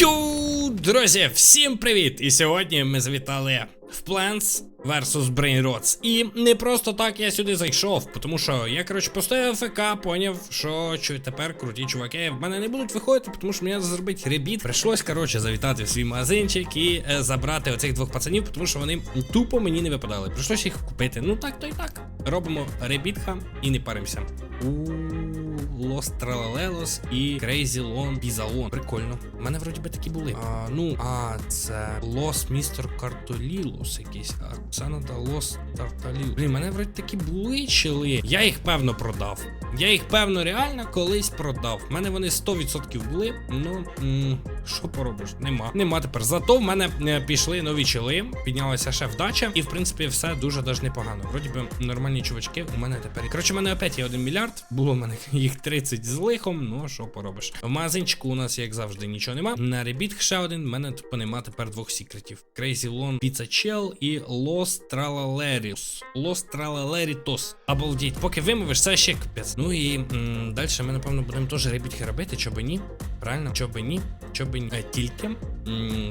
Йоу, друзі, всім привіт! І сьогодні ми завітали в Plants vs Brain Rots. І не просто так я сюди зайшов, тому що я, коротше, поставив ФК, поняв, що тепер круті чуваки в мене не будуть виходити, тому що мені зробити ребіт. Прийшлось, коротше, завітати в свій магазинчик і е, забрати оцих двох пацанів, тому що вони тупо мені не випадали. Прийшлось їх купити. Ну так, то й так. Робимо ребітха і не паримося. Лос Тралалелос і Крейзілон Бізалон. Прикольно. У мене вроді би такі були. А, ну, а це Лос Містер Картолілос якийсь. А надо Лос Тарталіл. Блін, мене вроді такі були чили. Я їх певно продав. Я їх певно реально колись продав. У мене вони 100% були. Ну, що поробиш? Нема. Нема тепер. Зато в мене е, пішли нові чили, піднялася ще вдача, і в принципі все дуже даже непогано. Вроді би нормальні чувачки у мене тепер. Коротше, в мене опять є 1 мільярд. Було в мене їх 30 з лихом. Ну що поробиш? В магазинчику у нас, як завжди, нічого нема. На ребіт ще один. в мене тупо нема тепер двох секретів. Crazy Lon Pizza Chell і Los Tralalerios. Los. Обалдіть. Поки вимовиш, це ще капець. Ну і далі ми, напевно, будемо теж ребітки робити, чоби ні. Правильно? Чоби ні. Чоби Е, тільки,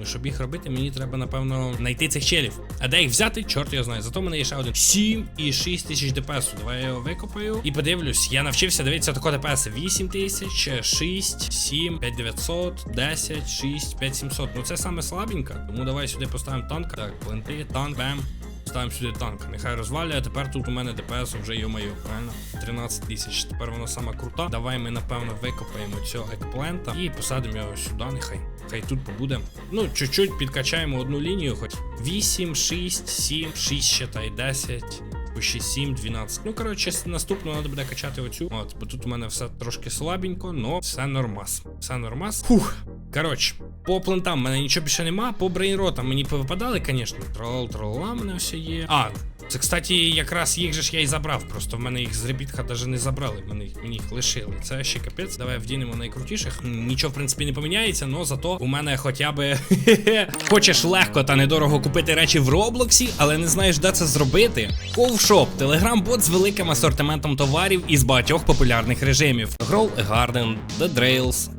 щоб їх робити, мені треба, напевно, знайти цих челів. А де їх взяти, чорт його знає. Зато в мене є ще один 7,6 тисяч ДПС. Давай я його викопаю і подивлюсь. Я навчився дивитися тако ДПС 8 тисяч, 6, 7, 5900, 10, 6, 5700. Ну це саме слабенько. Тому давай сюди поставимо танк. Так, пленти, танк, бем. Ставимо сюди танк. Нехай розвалює, тепер тут у мене ДПС вже йо-моє, правильно? 13 тисяч. Тепер вона сама крута. Давай ми, напевно, викопаємо цього екплента і посадимо його сюди, нехай. Хай тут побуде. Ну, чуть-чуть підкачаємо одну лінію, хоч 8, 6, 7, 6, считай, 10. по 6, 7, 12. Ну, коротше, наступно треба буде качати оцю. От, бо тут у мене все трошки слабенько, но все нормас. Все нормас. Фух. Коротше, по плентам мене нічого більше нема. По брейнротам мені повипадали, звісно. Тролол, тролола в мене все є. А, це, кстати, якраз їх же ж я і забрав. Просто в мене їх з ребітха навіть не забрали. Мені, мені їх лишили. Це ще капець. Давай вдінемо найкрутіших. Нічого, в принципі, не поміняється, але зато у мене хоча би хочеш легко та недорого купити речі в Роблоксі, але не знаєш, де це зробити. Ковшоп телеграм-бот з великим асортиментом товарів із багатьох популярних режимів: Grow a Garden, The Drails,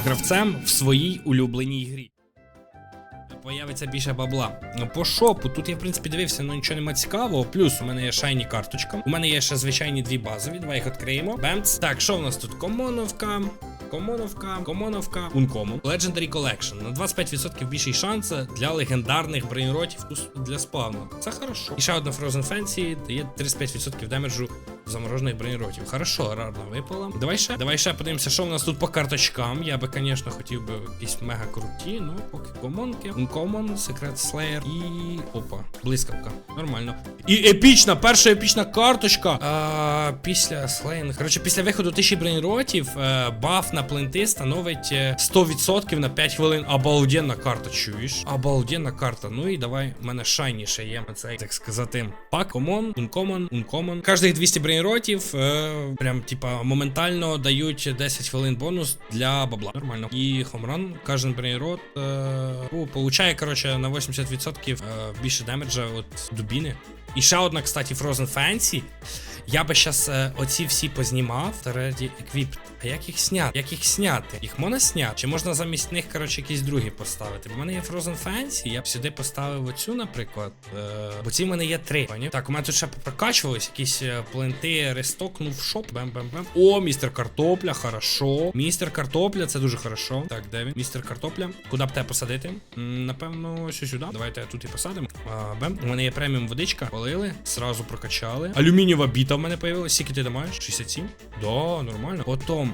гравцем в своїй улюбленій грі. Появиться більше бабла. Ну, по шопу, тут я в принципі дивився, але нічого нема цікавого. Плюс у мене є шайні карточка. У мене є ще звичайні дві базові. Давай їх відкриємо. Бемц. Так, що в нас тут? Комоновка. Комоновка, Комоновка, Ункомон. Legendary Collection. На 25% більший шанс для легендарних брейнротів для спавну. Це хорошо. І ще одна Frozen Fancy дає 35% демеджу заморожених брейнротів. Хорошо, рарно випала. Давай ще. Давай ще подивимося, що в нас тут по карточкам. Я би, звісно, хотів би якісь мега круті, ну поки комонки. Uncommon, Secret Slayer і. Опа, блискавка. Нормально. І епічна, перша епічна карточка. А, після слейн. Коротше, після виходу тисячі брейнротів е, баф на пленти становить е, 100% на 5 хвилин. Обалденна карта, чуєш? Обалденна карта. Ну і давай, у мене шайні ще є. Цей, так сказати, пак, комон, ункомон, ункомон. Кожних 200 брейнротів е, прям, типа, моментально дають 10 хвилин бонус для бабла. Нормально. І хомран, кожен брейнрот е, ну, получає, коротше, на 80% е, більше демеджа від дубіни. І ще одна, кстати, Frozen Fancy. Я би зараз е, оці всі познімав раді еквіп. А як їх зняти? Як їх зняти? Їх можна зняти? Чи можна замість них, коротше, якісь другі поставити? Бо в мене є Frozen Fancy, я б сюди поставив оцю, наприклад. Е, бо ці в мене є три. Поняв? Так, у мене тут ще прокачувались якісь е, пленти, рестокнув шоп. Бем-бем-бем. О, містер картопля, хорошо. Містер картопля, це дуже хорошо. Так, де він? Містер картопля. Куди б тебе посадити? Напевно, що сюди. Давайте тут і посадимо. А, бем. У мене є преміум водичка. Полили, сразу прокачали. Алюмінієва біта в мене появилась. Скільки ти маєш? 67? Да, нормально. Потім.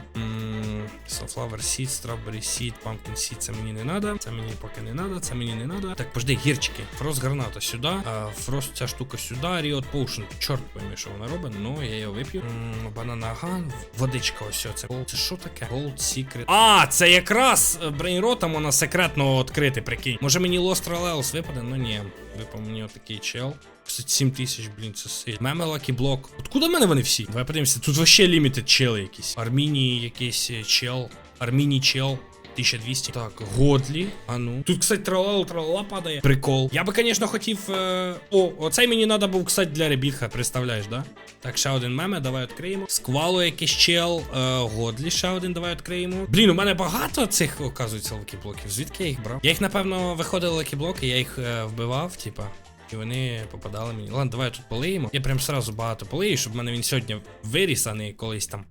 Sunflower Seed, Strawberry Seed, Pumpkin Seed, це мені не надо. Це мені поки не надо, це мені не надо. Так, пожди, гірчики. Фрост граната сюди, фрост ця штука сюди, Riot Potion. Чорт пойми, що вона робить, ну я його вип'ю. М, Банана ган, водичка, ось це. Це що таке? Gold Secret. А, це якраз брейнротом вона секретно відкрити, прикинь. Може мені Lost Parallels випаде? Ну ні, випав мені отакий чел. Кстати, 7 тисяч, блін, це сильно. Lucky Block. Откуда в мене вони всі? Давай подивимося. Тут вообще лімітед чели якісь. Армінії якийсь е, чел. Арміній чел. 1200. Так, Годлі. А ну. Тут, кстати, тралала, тралала падає. Прикол. Я би, звісно, хотів. Е... О, оцей мені треба був, кстати, для ребітха, представляєш, да? Так, ще один меме, давай відкриємо. Сквало якийсь чел. Е... Годлі, ще один, давай відкриємо. Блін, у мене багато цих, оказується, лакіблоків. Звідки я їх брав? Я їх, напевно, виходили лакіблоки, я їх е, вбивав, типа. І вони попадали мені. Ладно, давай тут полиємо. Я прям сразу багато полию, щоб в мене він сьогодні виріс, а не колись там.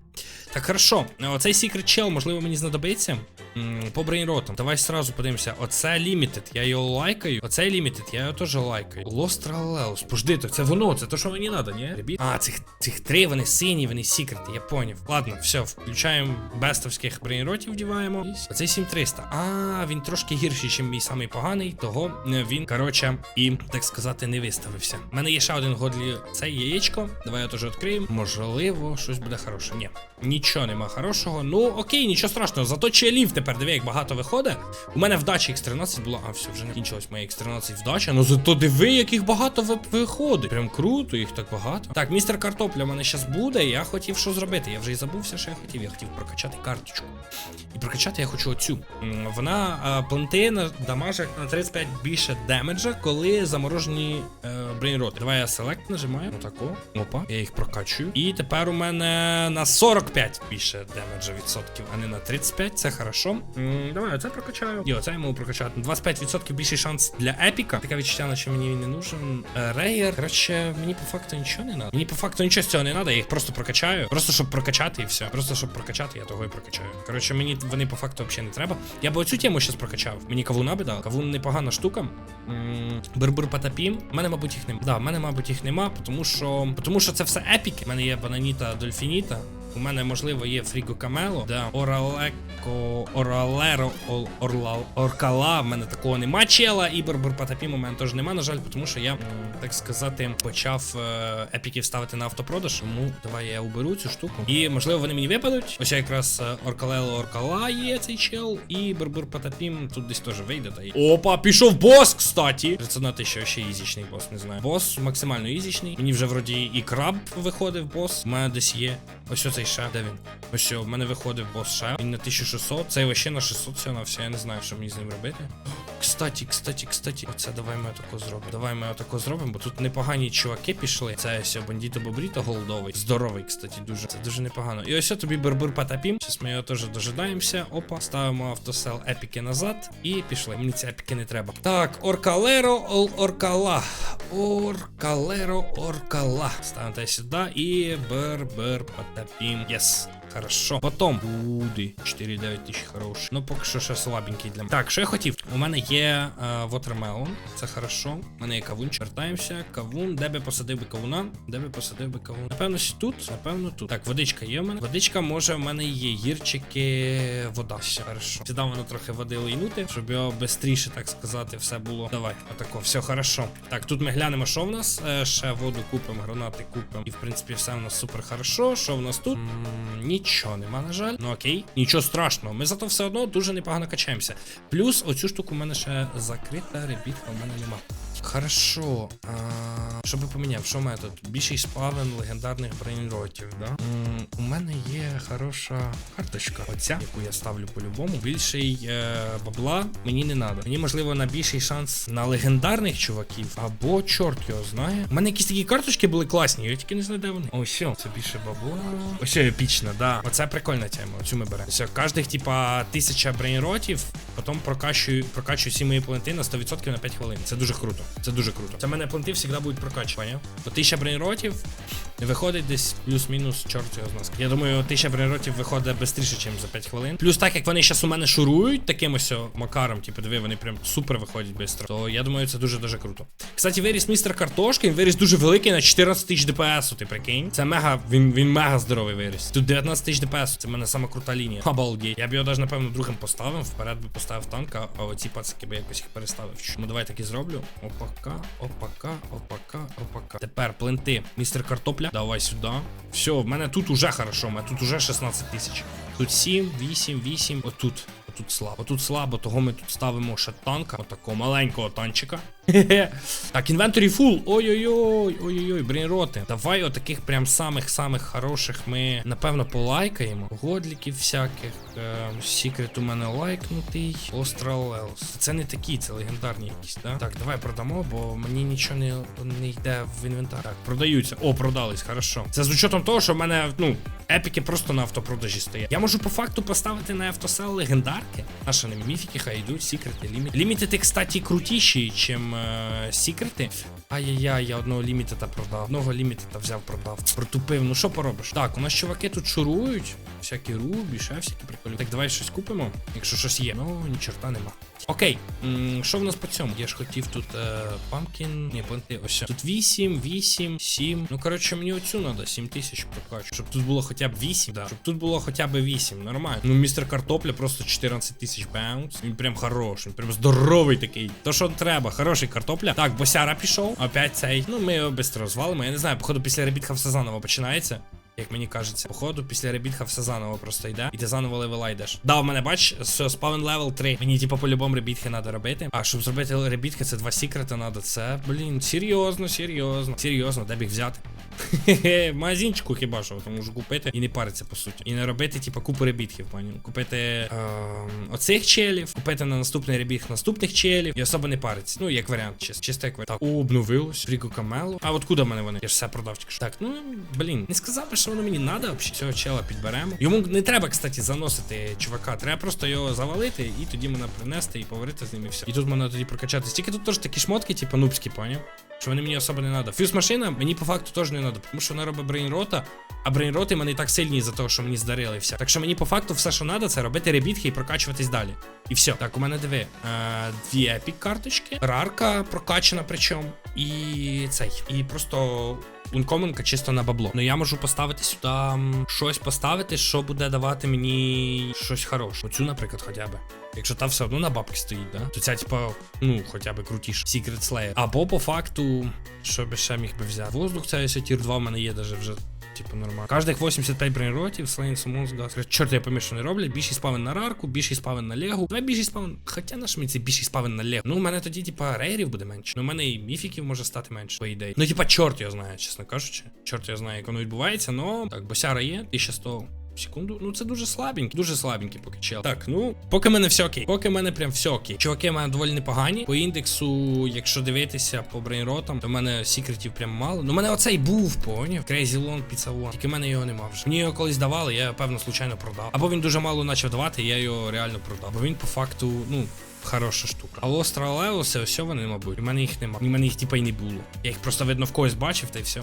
Так, хорошо. Оцей Secret Shell, можливо, мені знадобиться. По брейнротам. Давай сразу подивимося. Оце Limited, я його лайкаю. Оцей Limited, я його теж лайкаю. Lost Parallels. Пожди, то це воно, це то, що мені треба, ні? Ребіт? А, цих, цих три, вони сині, вони секрети, я поняв. Ладно, все, включаємо бестовських брейнротів, вдіваємо. Оцей 7300. А, він трошки гірший, ніж мій самий поганий, того е, він, коротше, і, так сказати, не виставився. У мене є ще один годлі це яєчко. Давай я теж відкриємо. Можливо, щось буде хороше. Ні. Нічого нема хорошого. Ну окей, нічого страшного. Зато челів тепер диви, як багато виходить. У мене вдача X13 була. А, все, вже не кінчилась моя X13 вдача. Ну зато диви, яких багато виходить. Прям круто, їх так багато. Так, містер картопля в мене зараз буде. Я хотів що зробити. Я вже і забувся, що я хотів. Я хотів прокачати карточку. І прокачати я хочу оцю. Вона а, планти на дамажать на 35 більше демеджа, коли заморожені е, брейнроти. Давай я селект нажимаю. Отако. Опа. Я їх прокачую. І тепер у мене на 45 більше демеджа відсотків, а не на 35. Це хорошо. М, Давай, оце прокачаю. І оце можу прокачати. 25% більший шанс для епіка. Таке відчуття, наче мені не нужен. Е, Рейер. Коротше, мені по факту нічого не треба. Мені по факту нічого з цього не треба, я їх просто прокачаю. Просто щоб прокачати і все. Просто щоб прокачати, я того і прокачаю. Коротше, мені вони по факту взагалі не треба. Я би оцю тему зараз прокачав. Мені кавуна би дав. Кавун непогана штука. М, Бурбур потапім. У мене, мабуть, їх нема. Да, в мене, мабуть, їх нема, тому що. Тому що це все епіки. У мене є бананіта дольфініта. У мене, можливо, є Фріго Камело, да. Оралеко, Оралеро, Орла, Оркала. В мене такого нема чела. І Бурбур Потапім у мене теж нема, на жаль, тому що я, так сказати, почав е, епіків ставити на автопродаж. Тому давай я уберу цю штуку. І можливо вони мені випадуть. Ось якраз е, Оркалело Оркала є цей чел. І Бурбур Потапім тут десь теж вийде. Та й... Опа, пішов бос, кстати. 31 тисяча, ще ізічний бос, не знаю. Бос максимально ізічний. Мені вже вроді і краб виходив бос. У мене десь є. Ось оцей ще. Де він? Ось що, в мене виходив бос ще. Він на 1600. Цей вообще на 600 все на все. Я не знаю, що мені з ним робити. Кстати, кстати, кстати. Оце давай ми отако зробимо. Давай ми отако зробимо, бо тут непогані чуваки пішли. Це ось бандіто бобріто голдовий. Здоровий, кстати, дуже. Це дуже непогано. І ось тобі бербур потапім. Зараз ми його теж дожидаємося. Опа, ставимо автосел епіки назад. І пішли. Мені ці епіки не треба. Так, Оркалеро, ол Оркала. Оркалеро, Оркала. Ставимо те сюди і бербер потапім. Єс. Хорошо. Потом буде 4-9 тисяч хороший. Ну, поки що ще слабенький для мене. Так, що я хотів? У мене є е, Watermelon. Це хорошо. У мене є кавунчик. Вертаємося. Кавун. Де би посадив би кавуна? Де би посадив би кавун? Напевно, тут. Напевно, тут. Так, водичка є в мене. Водичка може в мене є. Гірчики, вода ще. Хорошо. Сюди воно трохи води лийнути, щоб його швидше, так сказати, все було. Давай, отако, все хорошо. Так, тут ми глянемо, що в нас. Е, ще воду купимо, гранати купимо. І в принципі все в нас супер хорошо. Що в нас тут? М, Нічого нема, на жаль. Ну окей, нічого страшного. Ми зато все одно дуже непогано качаємося. Плюс оцю штуку в мене ще закрита, ребітка в мене нема. Хорошо. А, що би поміняв? Що в мене тут? Більший спавен легендарних брейнротів, да? М, у мене є хороша карточка. Оця, яку я ставлю по-любому. Більший е, бабла мені не треба. Мені можливо на більший шанс на легендарних чуваків. Або чорт його знає. У мене якісь такі карточки були класні, я тільки не знаю, де вони. Ось це більше бабла. Ось епічна, да. Оце прикольна тема. Оцю ми беремо. Все, кожних, типа, тисяча брейнротів, потім прокачую, прокачую всі мої планти на 100% на 5 хвилин. Це дуже круто. Це дуже круто. Це мене планти завжди будуть прокачування. По 1000 брейнротів. Виходить десь плюс-мінус, чорт його знає. Я думаю, тисяча брейнротів виходить швидше, ніж за 5 хвилин. Плюс так як вони зараз у мене шурують таким ось макаром, типу, диви, вони прям супер виходять швидко. То я думаю, це дуже-дуже круто. Кстати, виріс містер Картошка, він виріс дуже великий на 14 тисяч ДПС, ти прикинь. Це мега, він, він мега здоровий виріс. Тут 19 тисяч ДПС, це в мене сама крута лінія. Обалдеть. Я б його навіть, напевно, другим поставив, вперед би поставив танка, а оці пацики би якось їх переставив. Ну давай так і зроблю. Опака, опака, опака, опака. Тепер плинти. Містер Картопля. Давай сюди. Все, в мене тут уже хорошо, в мене тут уже 16 тисяч. Тут 7, 8, 8, отут. Отут слабо. Отут слабо, того ми тут ставимо ще танка. Отакого маленького танчика. Так, інвенторі фул. Ой-ой-ой, ой-ой-ой, брейнроти. Давай отаких прям самих-самих хороших ми, напевно, полайкаємо. Годліків всяких. Ем, Секрет у мене лайкнутий. Остралелс. Це не такі, це легендарні якісь, да? Так, давай продамо, бо мені нічого не, не йде в інвентар. Так, продаються. О, продались, хорошо. Це з учетом того, що в мене, ну, епіки просто на автопродажі стоять. Я можу по факту поставити на автосел легендарки. Що не міфіки, хай йдуть, секрети, ліміт. Лімітити, кстати, крутіші, чим е, секрети. Ай-яй-яй, я одного лімітета продав. Одного лімітета взяв, продав. Протупив. Ну що поробиш? Так, у нас чуваки тут шурують. Всякі рубі, ще всякі приколі. Так, давай щось купимо, якщо щось є. Ну, ні чорта нема. Окей, що в нас по цьому? Я ж хотів тут е, памкін. Ні, планти, ось. Тут 8, 8, 7. Ну, коротше, мені оцю треба, 7 тисяч прокачу. Щоб тут було хоча б 8, да. Щоб тут було хоча б 8, нормально. Ну, містер картопля просто 14 тисяч баунс. Він прям хороший, він прям здоровий такий. То, що треба, хороший картопля. Так, босяра пішов. Опять цей. Ну, ми його швидко розвалимо. Я не знаю, походу, після ребітха все заново починається. Як мені кажеться, походу, після ребітха все заново просто йде, і ти заново левела йдеш. Да, в мене бач, все, спавен левел 3. Мені, типу, по-любому ребітхи треба робити. А щоб зробити ребітхи, це два секрети треба. Це, блін, серйозно, серйозно. Серйозно, де б їх взяти? В магазинчику хіба що, то можу купити і не париться, по суті. І не робити, типу, купу ребітків, пані. Купити ем, оцих челів, купити на наступний ребіг наступних челів. І особо не париться. Ну, як варіант, чисто, чисто як варіант. Так, обновилось. Фріго Камело. А откуда в мене вони? Я ж все продав тільки. Так, ну, блін, не сказав би, що воно мені треба взагалі. Цього чела підберемо. Йому не треба, кстати, заносити чувака. Треба просто його завалити і тоді мене принести і поговорити з ним і все. І тут мене тоді прокачатися. Тільки тут теж такі шмотки, типу, нубські, поняв? Що вони мені особо не треба. Фьюз машина мені по факту теж не треба, тому що вона робить брейнрота, а брейнроти мене і так сильні за того, що мені здарили і все. Так що мені по факту все, що треба, це робити ребітки і прокачуватись далі. І все. Так, у мене диви. Е, дві епік карточки, рарка прокачана причому. І цей. І просто. Ункоменка чисто на бабло. Ну я можу поставити сюди щось поставити, що буде давати мені щось хороше. Оцю, наприклад, хоча б. Якщо та все одно на бабки стоїть, да? то ця, типа, ну, хоча б крутіше. Secret Slayer. Або по факту, що би ще міг би взяти. Воздух, це тір 2 в мене є даже вже. Типу нормально. Кожних 85 бронеротів, Slain Summons, Gas. Чорт, я поміж, що не роблять. Більшість спавен на рарку, більшість спавен на легу. Давай більшість спавен. Хоча наш мені це більшість спавен на легу. Ну, у мене тоді, типа, рейрів буде менше. Ну, у мене і міфіків може стати менше, по ідеї. Ну, типа, чорт я знаю, чесно кажучи. Чорт я знаю, як воно відбувається, но так, босяра є, 1100 Секунду, ну це дуже слабенький, дуже слабенький поки чел. Так, ну поки мене все окей. Поки мене прям все окей. Чуваки в мене доволі непогані. По індексу, якщо дивитися по брейнротам, то в мене секретів прям мало. Ну, мене оцей був, поняв. Crazy Long Pizza One. Тільки в мене його нема вже. Мені його колись давали, я певно случайно продав. Або він дуже мало почав давати, я його реально продав. Бо він по факту, ну. Хороша штука. А Остра Леоси, ось вони, мабуть. У мене їх нема. У мене їх типа й не було. Я їх просто видно в когось бачив, та й все.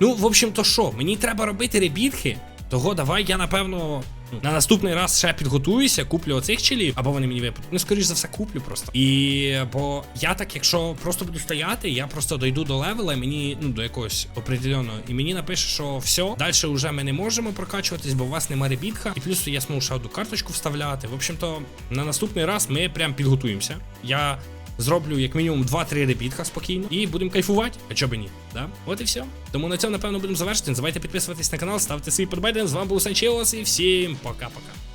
Ну, в общем, то що? Мені треба робити ребітки. Того давай я напевно на наступний раз ще підготуюся, куплю оцих челів, або вони мені випадуть. Ну, скоріш за все, куплю просто. І бо я так, якщо просто буду стояти, я просто дойду до левела, мені ну до якогось определеного, і мені напише, що все, далі вже ми не можемо прокачуватись, бо у вас немає ребітка. І плюс я зможу ще одну карточку вставляти. В общем-то, на наступний раз ми прям підготуємося. Я зроблю як мінімум 2-3 ребітка спокійно і будемо кайфувати, а чого би ні. Да? От і все. Тому на цьому, напевно, будемо завершити. Не забувайте підписуватись на канал, ставте свій подбайден. З вами був Санчеос і всім пока-пока.